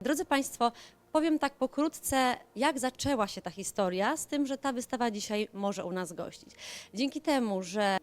Drodzy Państwo, powiem tak pokrótce, jak zaczęła się ta historia, z tym, że ta wystawa dzisiaj może u nas gościć. Dzięki temu, że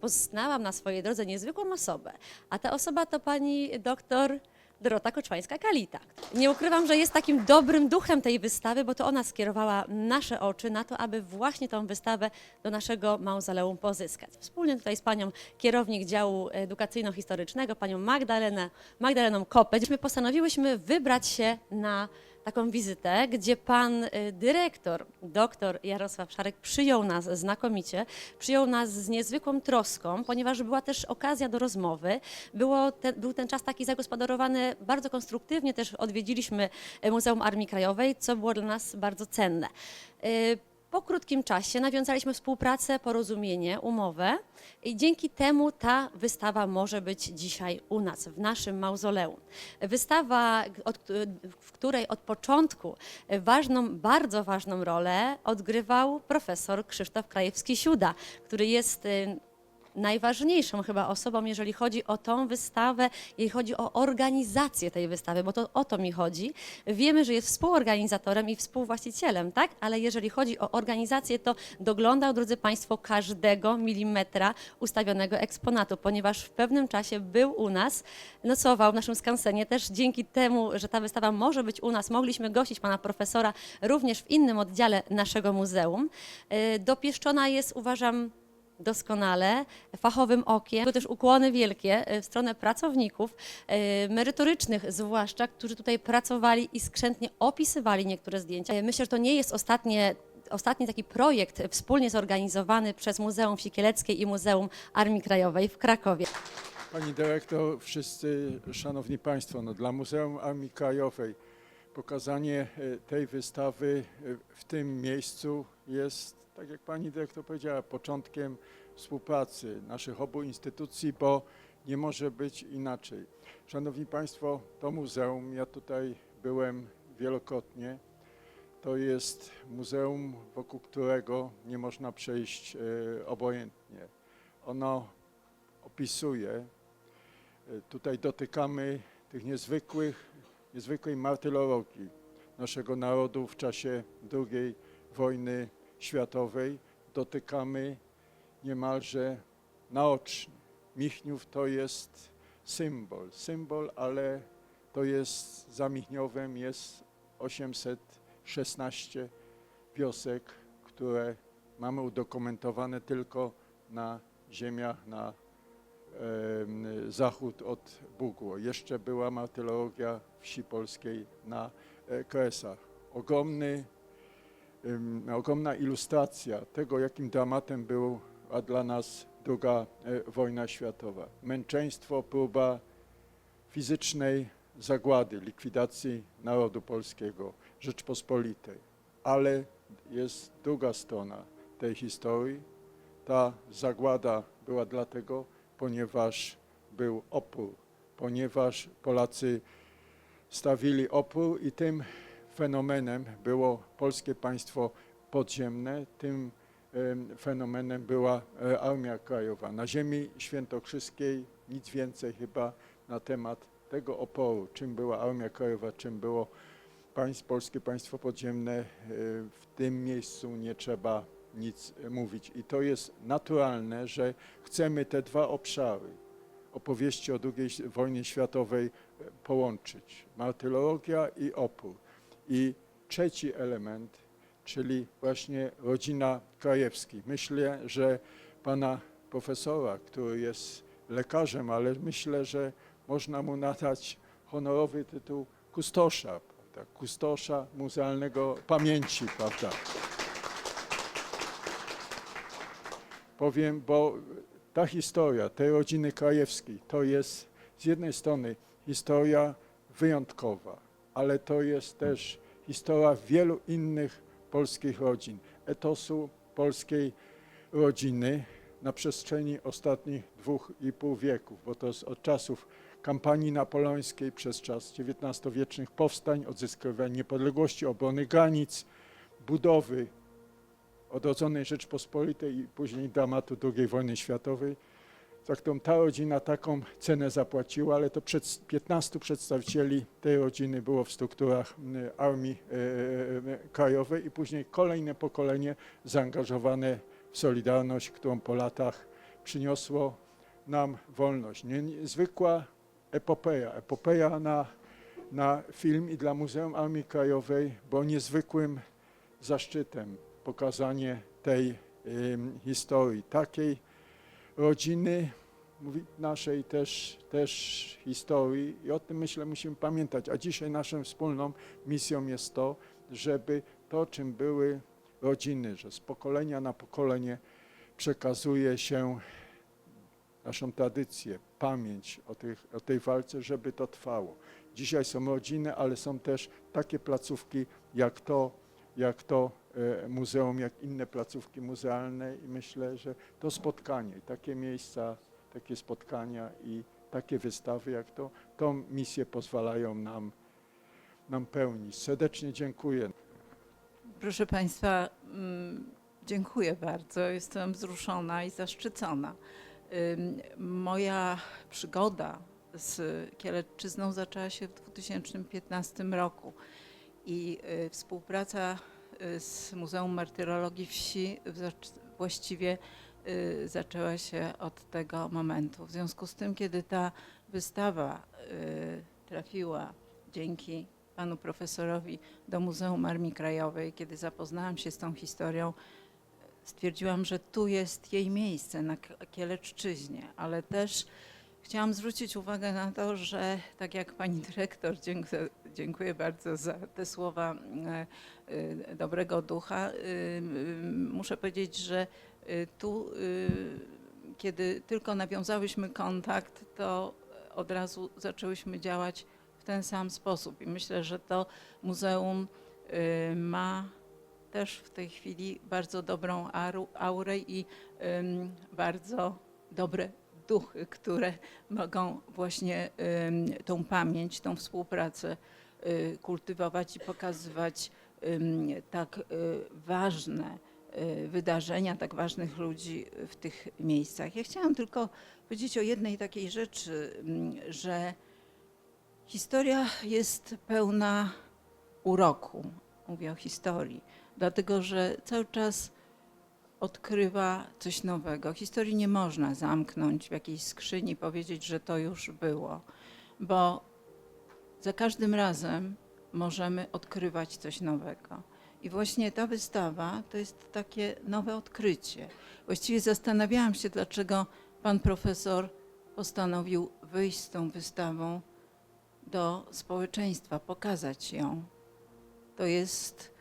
poznałam na swojej drodze niezwykłą osobę, a ta osoba to pani doktor Dorota Koczwańska-Kalita. Nie ukrywam, że jest takim dobrym duchem tej wystawy, bo to ona skierowała nasze oczy na to, aby właśnie tą wystawę do naszego mauzoleum pozyskać. Wspólnie tutaj z panią kierownik działu edukacyjno-historycznego, panią Magdalenę, Magdaleną Kopeć, my postanowiłyśmy wybrać się na taką wizytę, gdzie pan y, dyrektor, doktor Jarosław Szarek przyjął nas znakomicie, przyjął nas z niezwykłą troską, ponieważ była też okazja do rozmowy. Było ten, był ten czas taki zagospodarowany bardzo konstruktywnie, też odwiedziliśmy y, Muzeum Armii Krajowej, co było dla nas bardzo cenne. Po krótkim czasie nawiązaliśmy współpracę, porozumienie, umowę i dzięki temu ta wystawa może być dzisiaj u nas, w naszym mauzoleum. Wystawa, w której od początku ważną, bardzo ważną rolę odgrywał profesor Krzysztof Krajewski-Siuda, który jest y, najważniejszą chyba osobą, jeżeli chodzi o tą wystawę, jeżeli chodzi o organizację tej wystawy, bo to o to mi chodzi. Wiemy, że jest współorganizatorem i współwłaścicielem, tak? Ale jeżeli chodzi o organizację, to doglądał, drodzy Państwo, każdego milimetra ustawionego eksponatu, ponieważ w pewnym czasie był u nas, nocował w naszym skansenie. Też dzięki temu, że ta wystawa może być u nas, mogliśmy gościć pana profesora również w innym oddziale naszego muzeum. Y, Dopieszczona jest, uważam, doskonale, fachowym okiem. To też ukłony wielkie e, w stronę pracowników, e, merytorycznych zwłaszcza, którzy tutaj pracowali i skrzętnie opisywali niektóre zdjęcia. E, Myślę, że to nie jest ostatnie Ostatni taki projekt wspólnie zorganizowany przez Muzeum Sikieleckie i Muzeum Armii Krajowej w Krakowie. Pani dyrektor, wszyscy szanowni państwo, no dla Muzeum Armii Krajowej pokazanie tej wystawy w tym miejscu jest, tak jak pani dyrektor powiedziała, początkiem współpracy naszych obu instytucji, bo nie może być inaczej. Szanowni państwo, to muzeum, ja tutaj byłem wielokrotnie, to jest muzeum, wokół którego nie można przejść e, obojętnie. Ono opisuje E, Tutaj dotykamy tych niezwykłych, niezwykłej martyrologii naszego narodu w czasie II wojny światowej. Dotykamy niemalże naocznie. Michniów to jest symbol, symbol, ale to jest za Michniowem jest 816 wiosek, które mamy udokumentowane tylko na ziemiach, na zachód od Bugło. Jeszcze była martyrologia wsi polskiej na e, Kresach. Ogromny, ogromna ilustracja tego, jakim dramatem była dla nas druga e, wojna światowa. Męczeństwo, próba fizycznej zagłady, likwidacji narodu polskiego, Rzeczpospolitej. Ale jest druga strona tej historii. Ta zagłada była dlatego, ponieważ był opór, ponieważ Polacy stawili opór i tym fenomenem było polskie państwo podziemne, tym em, fenomenem była e, Armia Krajowa. Na ziemi świętokrzyskiej nic więcej chyba na temat tego oporu, czym była Armia Krajowa, czym było państw, polskie państwo podziemne, e, w tym miejscu nie trzeba nic mówić. I to jest naturalne, że chcemy te dwa obszary opowieści o II wojnie światowej e, połączyć. Martyrologia i opór. I trzeci element, czyli właśnie rodzina Krajewski. Myślę, że pana profesora, który jest lekarzem, ale myślę, że można mu nadać honorowy tytuł kustosza, prawda? kustosza muzealnego pamięci, prawda? powiem, bo ta historia tej rodziny Krajewskiej to jest z jednej strony historia wyjątkowa, ale to jest też historia wielu innych polskich rodzin, etosu polskiej rodziny na przestrzeni ostatnich dwóch i pół wieków, bo to jest od czasów kampanii napoleońskiej przez czas XIX-wiecznych powstań, odzyskiwania niepodległości, obrony granic, budowy odrodzonej Rzeczpospolitej i później dramatu II wojny światowej. Tak tą, ta rodzina taką cenę zapłaciła, ale to przed, 15 przedstawicieli tej rodziny było w strukturach Armii e, e, Krajowej i później kolejne pokolenie zaangażowane w Solidarność, którą po latach przyniosło nam wolność. Nie- Niezwykła epopeja, epopeja na, na film i dla Muzeum Armii Krajowej było niezwykłym zaszczytem pokazanie tej em, historii, takiej rodziny, naszej też, też historii i o tym myślę musimy pamiętać. A dzisiaj naszą wspólną misją jest to, żeby to, czym były rodziny, że z pokolenia na pokolenie przekazuje się naszą tradycję, pamięć o, tych, o tej walce, żeby to trwało. Dzisiaj są rodziny, ale są też takie placówki jak to, jak to e, muzeum, jak inne placówki muzealne i myślę, że to spotkanie, takie miejsca, takie spotkania i takie wystawy jak to, tą misję pozwalają nam, nam pełnić. Serdecznie dziękuję. Proszę Państwa, mm, dziękuję bardzo. Jestem wzruszona i zaszczycona. Moja przygoda z Kielecczyzną zaczęła się w 2015 roku i y, współpraca y, z Muzeum Martyrologii Wsi właściwie zaczęła się od tego momentu. W związku z tym, kiedy ta wystawa y, trafiła dzięki panu profesorowi do Muzeum Armii Krajowej, kiedy zapoznałam się z tą historią, stwierdziłam, że tu jest jej miejsce na Kieleczczyźnie, ale też chciałam zwrócić uwagę na to, że tak jak pani dyrektor, dziękuję, bardzo za te słowa e, e, dobrego ducha, e, muszę powiedzieć, że tu, kiedy tylko nawiązałyśmy kontakt, to od razu zaczęłyśmy działać w ten sam sposób. I myślę, że to muzeum ma też w tej chwili bardzo dobrą aurę i bardzo dobre duchy, które mogą właśnie tą pamięć, tą współpracę kultywować i pokazywać tak y, ważne y, wydarzenia, tak ważnych ludzi w tych miejscach. Ja chciałam tylko powiedzieć o jednej takiej rzeczy, że Historia jest pełna uroku. Mówię o historii, dlatego że cały czas odkrywa coś nowego. Historii nie można zamknąć w jakiejś skrzyni, powiedzieć, że to już było, bo za każdym razem możemy odkrywać coś nowego. I właśnie ta wystawa to jest takie nowe odkrycie. Właściwie zastanawiałam się, dlaczego pan profesor postanowił wyjść z tą wystawą do społeczeństwa, pokazać ją. To jest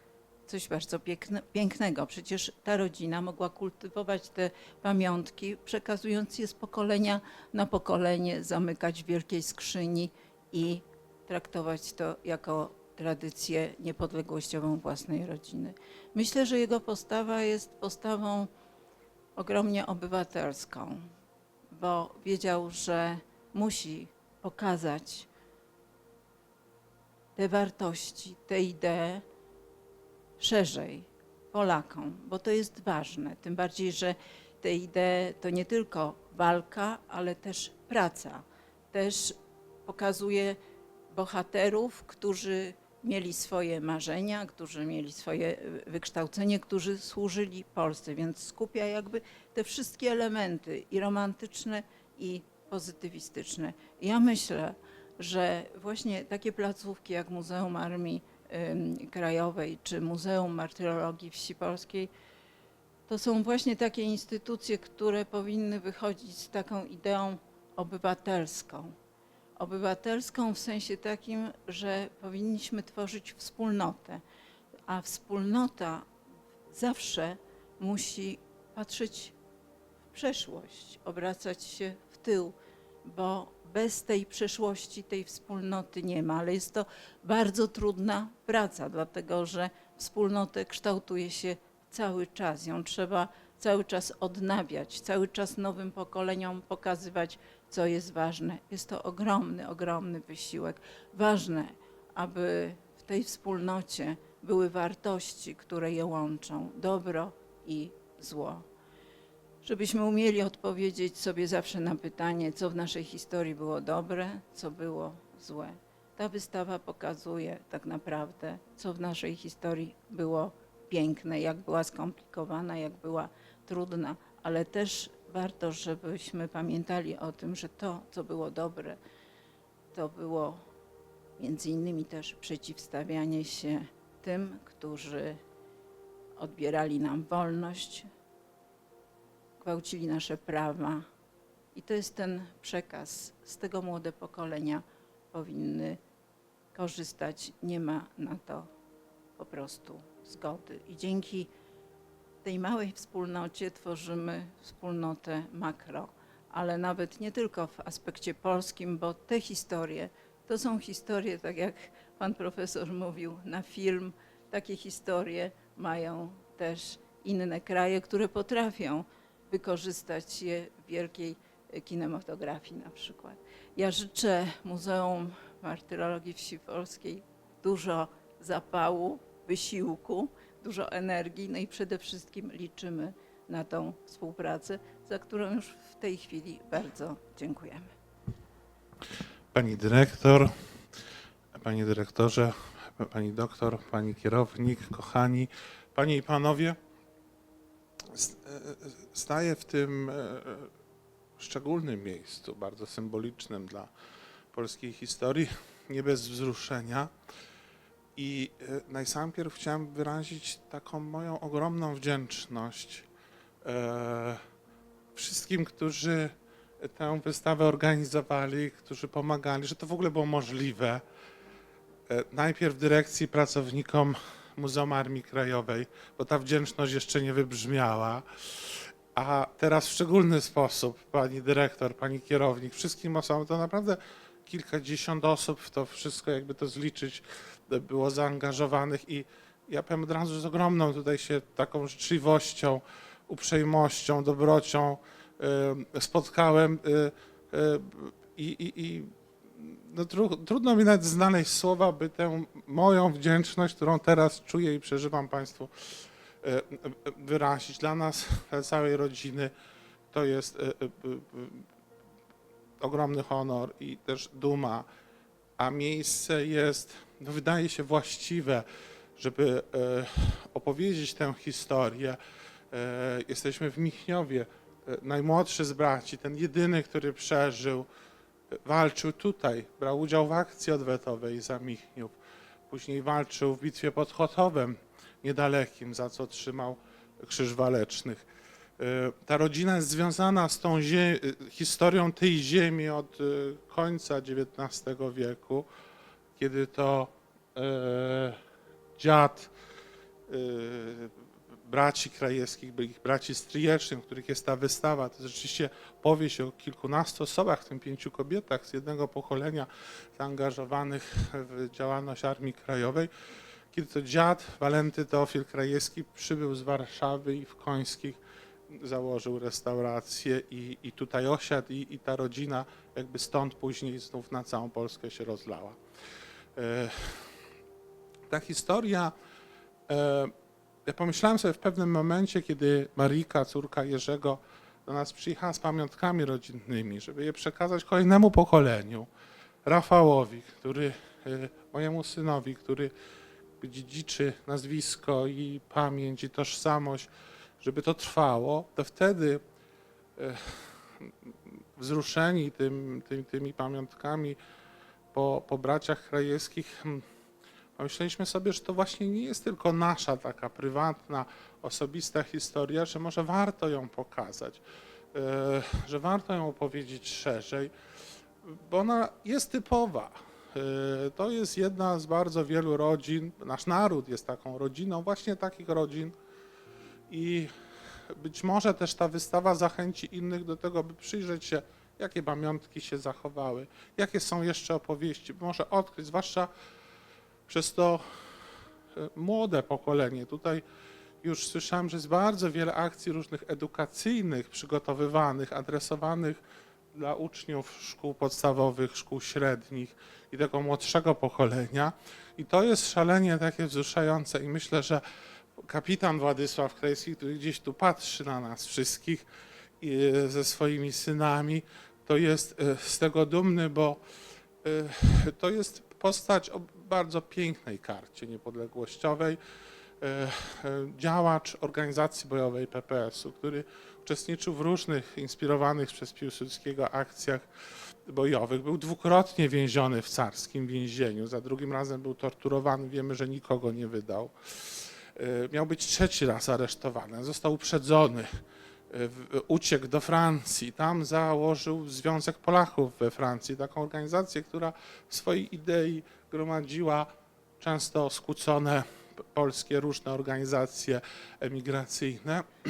coś bardzo piękne, pięknego. Przecież ta rodzina mogła kultywować te pamiątki, przekazując je z pokolenia na pokolenie, zamykać w wielkiej skrzyni i traktować to jako tradycję niepodległościową własnej rodziny. Myślę, że jego postawa jest postawą ogromnie obywatelską, bo wiedział, że musi pokazać te wartości, te idee szerzej Polakom, bo to jest ważne. Tym bardziej, że te idee to nie tylko walka, ale też praca. Też pokazuje bohaterów, którzy mieli swoje marzenia, którzy mieli swoje y, wykształcenie, którzy służyli Polsce, więc skupia jakby te wszystkie elementy i romantyczne, i pozytywistyczne. Ja myślę, że właśnie takie placówki jak Muzeum Armii Krajowej czy Muzeum Martyrologii Wsi Polskiej to są właśnie takie instytucje, które powinny wychodzić z taką ideą obywatelską. Obywatelską w sensie takim, że powinniśmy tworzyć wspólnotę, a wspólnota zawsze musi patrzeć w przeszłość, obracać się w tył, bo bez tej przeszłości tej wspólnoty nie ma, ale jest to bardzo trudna praca, dlatego że wspólnotę kształtuje się cały czas. Ją trzeba cały czas odnawiać, cały czas nowym pokoleniom pokazywać, co jest ważne. Jest to ogromny, ogromny wysiłek. Ważne, aby w tej wspólnocie były wartości, które je łączą dobro i zło żebyśmy umieli odpowiedzieć sobie zawsze na pytanie, co w naszej historii było dobre, co było złe. Ta wystawa pokazuje tak naprawdę, co w naszej historii było piękne, jak była skomplikowana, jak była trudna, ale też warto, żebyśmy pamiętali o tym, że to, co było dobre, to było między innymi też przeciwstawianie się tym, którzy odbierali nam wolność, gwałcili nasze prawa. I to jest ten przekaz. Z tego młode pokolenia powinny korzystać. Nie ma na to po prostu zgody. I dzięki tej małej wspólnocie tworzymy wspólnotę makro, ale nawet nie tylko w aspekcie polskim, bo te historie to są historie, tak jak pan profesor mówił, na film. Takie historie mają też inne kraje, które potrafią wykorzystać je w wielkiej kinematografii na przykład. Ja życzę Muzeum Martyrologii Wsi Polskiej dużo zapału, wysiłku, dużo energii, no i przede wszystkim liczymy na tą współpracę, za którą już w tej chwili bardzo dziękujemy. Pani dyrektor, panie dyrektorze, pani doktor, pani kierownik, kochani, panie i panowie, e, staję w tym e, szczególnym miejscu, bardzo symbolicznym dla polskiej historii, nie bez wzruszenia. I e, najsampierw chciałem wyrazić taką moją ogromną wdzięczność e, wszystkim, którzy tę wystawę organizowali, którzy pomagali, że to w ogóle było możliwe. E, Najpierw dyrekcji, pracownikom Muzeum Armii Krajowej, bo ta wdzięczność jeszcze nie wybrzmiała. A teraz w szczególny sposób pani dyrektor, pani kierownik, wszystkim osobom, to naprawdę kilkadziesiąt osób w to wszystko, jakby to zliczyć, było zaangażowanych i ja powiem od razu z ogromną tutaj się taką życzliwością, uprzejmością, dobrocią y, spotkałem y, y, i, no, tru, trudno mi nawet znaleźć słowa, by tę moją wdzięczność, którą teraz czuję i przeżywam Państwu, wyrazić. Dla nas, dla całej rodziny, to jest ogromny honor i też duma, a miejsce jest, no, wydaje się właściwe, żeby y, opowiedzieć tę historię. Y, Jesteśmy w Michniowie, e, najmłodszy z braci, ten jedyny, który przeżył, e, walczył tutaj, brał udział w akcji odwetowej za Michniów. Później walczył w bitwie pod Chotowem, niedalekim, za co otrzymał Krzyż Walecznych. E, Ta rodzina jest związana z tą e, historią tej ziemi od e, końca XIX wieku, kiedy to e, dziad e, braci krajewskich, ich braci stryjecznych, których jest ta wystawa. To jest rzeczywiście powieść o kilkunastu osobach, w tym pięciu kobietach z jednego pokolenia zaangażowanych w działalność Armii Krajowej. Kiedy to dziad Walenty Teofil Krajewski przybył z Warszawy i w Końskich założył restaurację i, i tutaj osiadł i, i ta rodzina jakby stąd później znów na całą Polskę się rozlała. E, Ta historia e, ja pomyślałem sobie w pewnym momencie, kiedy Marika, córka Jerzego, do nas przyjechała z pamiątkami rodzinnymi, żeby je przekazać kolejnemu pokoleniu, Rafałowi, który, y, mojemu synowi, który dziedziczy nazwisko i pamięć i tożsamość, żeby to trwało, to wtedy wzruszeni tym, tym, tymi pamiątkami po, po braciach krajewskich, hmm, Pomyśleliśmy sobie, że to właśnie nie jest tylko nasza taka prywatna, osobista historia, że może warto ją pokazać, e, że warto ją opowiedzieć szerzej, bo ona jest typowa. E, To jest jedna z bardzo wielu rodzin, nasz naród jest taką rodziną, właśnie takich rodzin i być może też ta wystawa zachęci innych do tego, by przyjrzeć się, jakie pamiątki się zachowały, jakie są jeszcze opowieści, może odkryć, zwłaszcza przez to e, młode pokolenie. Tutaj już słyszałem, że jest bardzo wiele akcji różnych edukacyjnych przygotowywanych, adresowanych dla uczniów szkół podstawowych, szkół średnich i tego młodszego pokolenia. I to jest szalenie takie wzruszające i myślę, że kapitan Władysław Krajewski, który gdzieś tu patrzy na nas wszystkich i, ze swoimi synami, to jest e, z tego dumny, bo e, to jest postać o bardzo pięknej karcie niepodległościowej. E, Działacz organizacji bojowej PPS-u, który uczestniczył w różnych inspirowanych przez Piłsudskiego akcjach bojowych. Był dwukrotnie więziony w carskim więzieniu. Za drugim razem był torturowany. Wiemy, że nikogo nie wydał. Miał być trzeci raz aresztowany. Został uprzedzony. Uciekł do Francji. Tam założył Związek Polaków we Francji, taką organizację, która w swojej idei gromadziła często skłócone polskie różne organizacje emigracyjne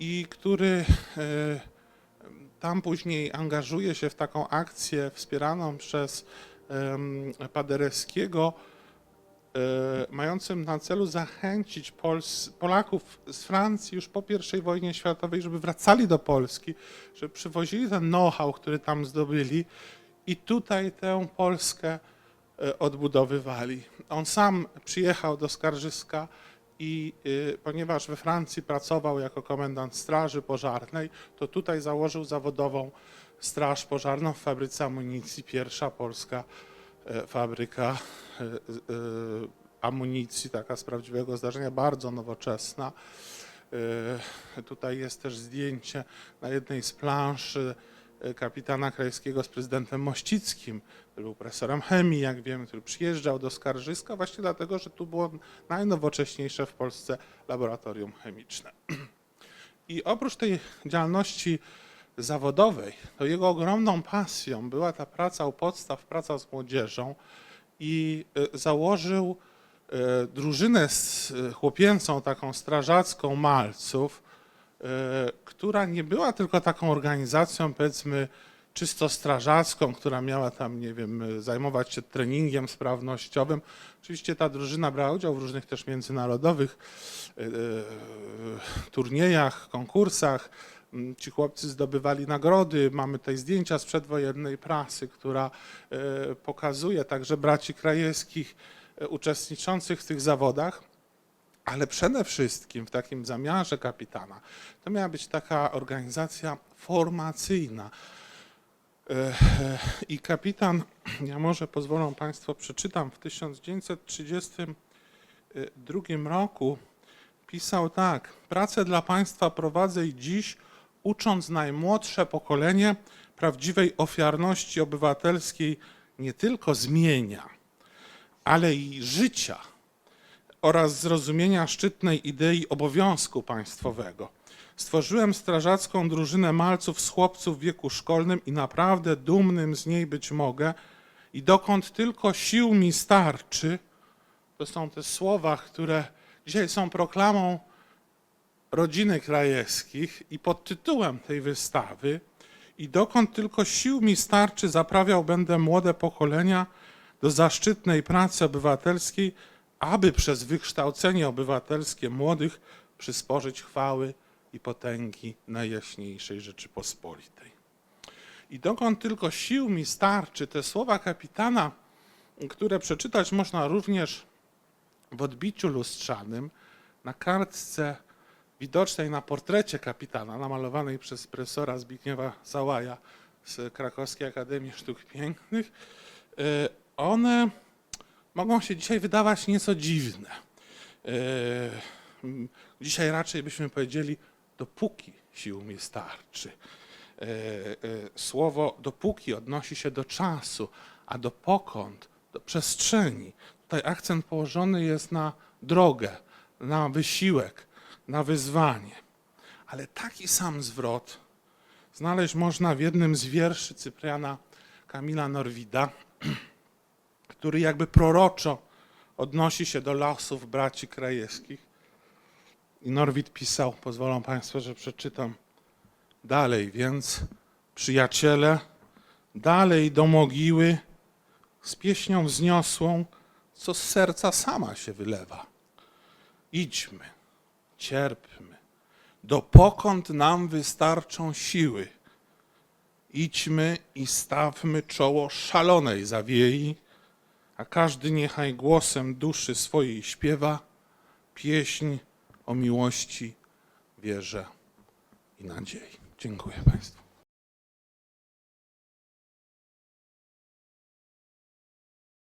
i który e, tam później angażuje się w taką akcję wspieraną przez Paderewskiego, mającym na celu zachęcić Pols Polaków z Francji już po I wojnie światowej, żeby wracali do Polski, żeby przywozili ten know-how, który tam zdobyli i tutaj tę Polskę e, odbudowywali. On sam przyjechał do Skarżyska i y, ponieważ we Francji pracował jako komendant straży pożarnej, to tutaj założył zawodową straż pożarną w fabryce amunicji, pierwsza polska e, fabryka e, e, amunicji, taka z prawdziwego zdarzenia, bardzo nowoczesna. E, Tutaj jest też zdjęcie na jednej z plansz e, kapitana Krajewskiego z prezydentem Mościckim, który był profesorem chemii, jak wiemy, który przyjeżdżał do Skarżyska właśnie dlatego, że tu było najnowocześniejsze w Polsce laboratorium chemiczne. I oprócz tej działalności zawodowej, to jego ogromną pasją była ta praca u podstaw, praca z młodzieżą i e, założył e, drużynę e, chłopięcą, taką strażacką malców, która nie była tylko taką organizacją, powiedzmy, czysto strażacką, która miała tam, nie wiem, zajmować się treningiem sprawnościowym. Oczywiście ta drużyna brała udział w różnych też międzynarodowych turniejach, konkursach. Mm, Ci chłopcy zdobywali nagrody. Mamy tutaj zdjęcia z przedwojennej prasy, która e, pokazuje także braci krajewskich e, uczestniczących w tych zawodach. Ale przede wszystkim w takim zamiarze kapitana to miała być taka organizacja formacyjna. E, I kapitan, ja może pozwolą Państwo, przeczytam, w 1932 roku pisał tak: Pracę dla państwa prowadzę i dziś, ucząc najmłodsze pokolenie prawdziwej ofiarności obywatelskiej nie tylko zmienia, ale i życia oraz zrozumienia szczytnej idei obowiązku państwowego. Stworzyłem strażacką drużynę malców z chłopców w wieku szkolnym i naprawdę dumnym z niej być mogę. I dokąd tylko sił mi starczy, to są te słowa, które dzisiaj są proklamą rodziny krajewskich i pod tytułem tej wystawy i dokąd tylko sił mi starczy, zaprawiał będę młode pokolenia do zaszczytnej pracy obywatelskiej, aby przez wykształcenie obywatelskie młodych przysporzyć chwały i potęgi Najjaśniejszej Rzeczypospolitej. I dokąd tylko sił mi starczy, te słowa kapitana, które przeczytać można również w odbiciu lustrzanym na kartce widocznej na portrecie kapitana, namalowanej przez profesora Zbigniewa Załaja z Krakowskiej Akademii Sztuk Pięknych, e, one mogą się dzisiaj wydawać nieco dziwne. M, Dzisiaj raczej byśmy powiedzieli, dopóki sił mi starczy. E, Słowo dopóki odnosi się do czasu, a dopokąd do przestrzeni. Tutaj akcent położony jest na drogę, na wysiłek, na wyzwanie. Ale taki sam zwrot znaleźć można w jednym z wierszy Cypriana Kamila Norwida, który jakby proroczo odnosi się do losów braci krajewskich. I Norwid pisał, pozwolą Państwo, że przeczytam dalej, więc przyjaciele, dalej do mogiły z pieśnią wzniosłą, co z serca sama się wylewa. Idźmy, cierpmy, dopokąd nam wystarczą siły. Idźmy i stawmy czoło szalonej zawiei, a każdy niechaj głosem duszy swojej śpiewa pieśń o miłości wierze i nadziei. Dziękuję Państwu.